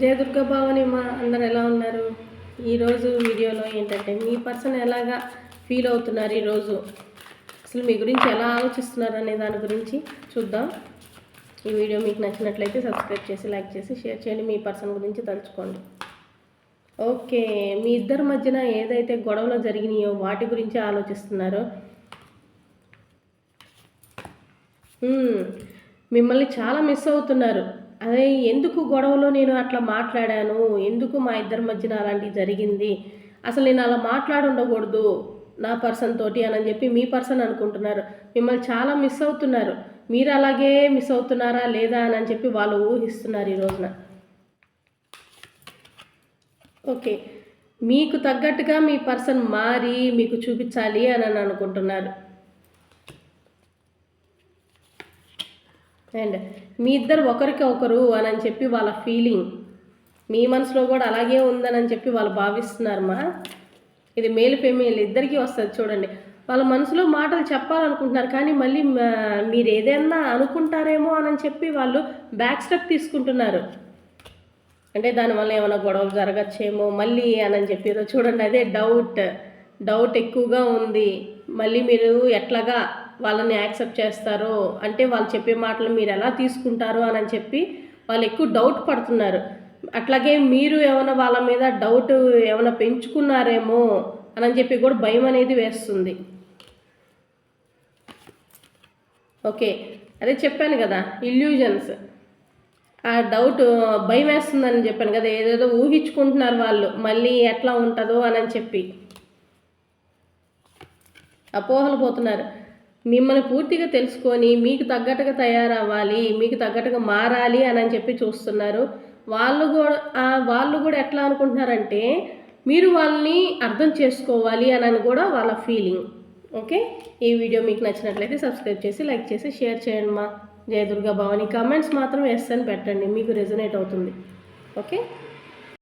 జయదుర్గ భావని మా అందరు ఎలా ఉన్నారు? ఈరోజు వీడియోలో ఏంటంటే మీ పర్సన్ ఎలాగా ఫీల్ అవుతున్నారు ఈరోజు అసలు మీ గురించి ఎలా ఆలోచిస్తున్నారు అనే దాని గురించి చూద్దాం. ఈ వీడియో మీకు నచ్చినట్లయితే సబ్స్క్రైబ్ చేసి లైక్ చేసి షేర్ చేయండి. మీ పర్సన్ గురించి తలుచుకోండి. ఓకే మీ ఇద్దరి మధ్యన ఏదైతే గొడవలు జరిగినాయో వాటి గురించి ఆలోచిస్తున్నారో? మిమ్మల్ని చాలా మిస్ అవుతున్నారు. అదే ఎందుకు గొడవలో నేను అట్లా మాట్లాడాను? ఎందుకు మా ఇద్దరి మధ్యన అలాంటివి జరిగింది? అసలు నేను అలా మాట్లాడుండకూడదు నా పర్సన్ తోటి అని చెప్పి మీ పర్సన్ అనుకుంటున్నారు. మిమ్మల్ని చాలా మిస్ అవుతున్నారు. మీరు అలాగే మిస్ అవుతున్నారా లేదా అని చెప్పి వాళ్ళు ఊహిస్తున్నారు ఈ రోజున. ఓకే. మీకు తగ్గట్టుగా మీ పర్సన్ మారి మీకు చూపించాలి అని అనుకుంటున్నారు. అండ్ మీ ఇద్దరు ఒకరికి ఒకరు అని అని చెప్పి వాళ్ళ ఫీలింగ్ మీ మనసులో కూడా అలాగే ఉందని చెప్పి వాళ్ళు భావిస్తున్నారమ్మా. ఇది మేల్ ఫెమేల్ ఇద్దరికీ వస్తుంది చూడండి. వాళ్ళ మనసులో మాటలు చెప్పాలనుకుంటున్నారు కానీ మళ్ళీ మీరు ఏదైనా అనుకుంటారేమో అని చెప్పి వాళ్ళు బ్యాక్ స్టెప్ తీసుకుంటున్నారు. అంటే దానివల్ల ఏమైనా గొడవలు జరగచ్చేమో మళ్ళీ అని చెప్పి ఏదో చూడండి అదే డౌట్ డౌట్ ఎక్కువగా ఉంది. మళ్ళీ మీరు ఎట్లాగా వాళ్ళని యాక్సెప్ట్ చేస్తారో అంటే వాళ్ళు చెప్పే మాటలు మీరు ఎలా తీసుకుంటారో అని చెప్పి వాళ్ళు ఎక్కువ డౌట్ పడుతున్నారు. అట్లాగే మీరు ఏమైనా వాళ్ళ మీద డౌట్ ఏమైనా పెంచుకున్నారేమో అని చెప్పి కూడా భయం అనేది వేస్తుంది. ఓకే అదే చెప్పాను కదా ఇల్యూజన్స్ ఆ డౌట్ భయం వేస్తుందని చెప్పాను కదా ఏదేదో ఊహించుకుంటున్నారు వాళ్ళు మళ్ళీ ఎట్లా ఉంటుందో అని చెప్పి. అపోహలు పోతున్నారు. మిమ్మల్ని పూర్తిగా తెలుసుకొని మీకు తగ్గట్టుగా తయారవ్వాలి మీకు తగ్గట్టుగా మారాలి అని అని చెప్పి చూస్తున్నారు. వాళ్ళు కూడా వాళ్ళు కూడా ఎట్లా అనుకుంటున్నారంటే మీరు వాళ్ళని అర్థం చేసుకోవాలి అని అని కూడా వాళ్ళ ఫీలింగ్ ఓకే ఈ వీడియో మీకు నచ్చినట్లయితే సబ్స్క్రైబ్ చేసి లైక్ చేసి షేర్ చేయండి మా. జయదుర్గా భవాని. కామెంట్స్ మాత్రం ఎస్ అని పెట్టండి. మీకు రెజనేట్ అవుతుంది. ఓకే